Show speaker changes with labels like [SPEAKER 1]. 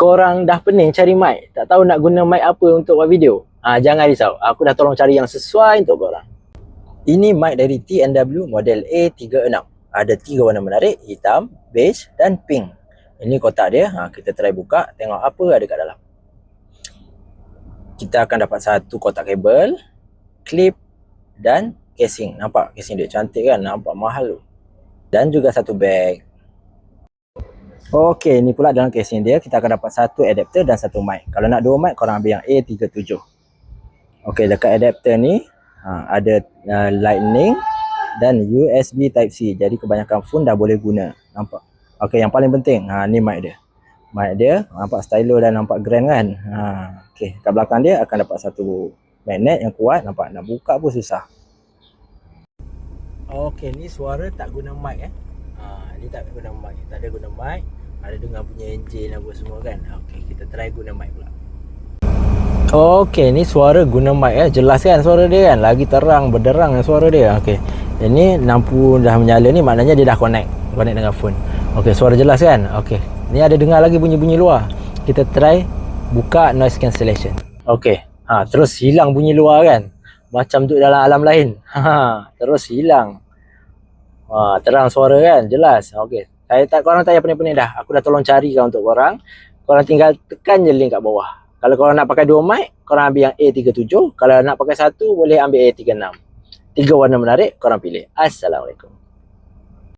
[SPEAKER 1] korang dah pening cari mic, tak tahu nak guna mic apa untuk buat video, ah jangan risau. Aku dah tolong cari yang sesuai untuk korang. Ini mic dari TNW model A36. Ada tiga warna menarik, hitam, beige dan pink. Ini kotak dia, ha, kita try buka, tengok apa ada kat dalam. Kita akan dapat satu kotak kabel, clip dan casing. Nampak casing dia cantik kan? Nampak mahal tu. Dan juga satu bag. Okey, ni pula dalam casing dia kita akan dapat satu adapter dan satu mic. Kalau nak dua mic korang ambil yang A37. Okey, dekat adapter ni ha, ada uh, lightning dan USB type C. Jadi kebanyakan phone dah boleh guna. Nampak? Okey, yang paling penting ha ni mic dia. Mic dia nampak stylo dan nampak grand kan? Ha, okey, kat belakang dia akan dapat satu magnet yang kuat. Nampak nak buka pun susah. Okey, ni suara tak guna mic eh. Ha, ni tak guna mic. Tak ada guna mic. Ada dengar punya enjin apa semua kan. Okey, kita try guna mic pula. Okey, ni suara guna mic eh. Jelas kan suara dia kan? Lagi terang, berderang suara dia. Okey. Ini lampu dah menyala ni maknanya dia dah connect. Connect dengan phone. Okey, suara jelas kan? Okey. Ni ada dengar lagi bunyi-bunyi luar. Kita try buka noise cancellation. Okey. Ha, terus hilang bunyi luar kan? Macam tu dalam alam lain. Ha, terus hilang. Ha, terang suara kan? Jelas. Okey. Saya tak korang tak payah pening-pening dah. Aku dah tolong carikan untuk korang. Korang tinggal tekan je link kat bawah. Kalau korang nak pakai dua mic, korang ambil yang A37. Kalau nak pakai satu, boleh ambil A36. Tiga warna menarik, korang pilih. Assalamualaikum.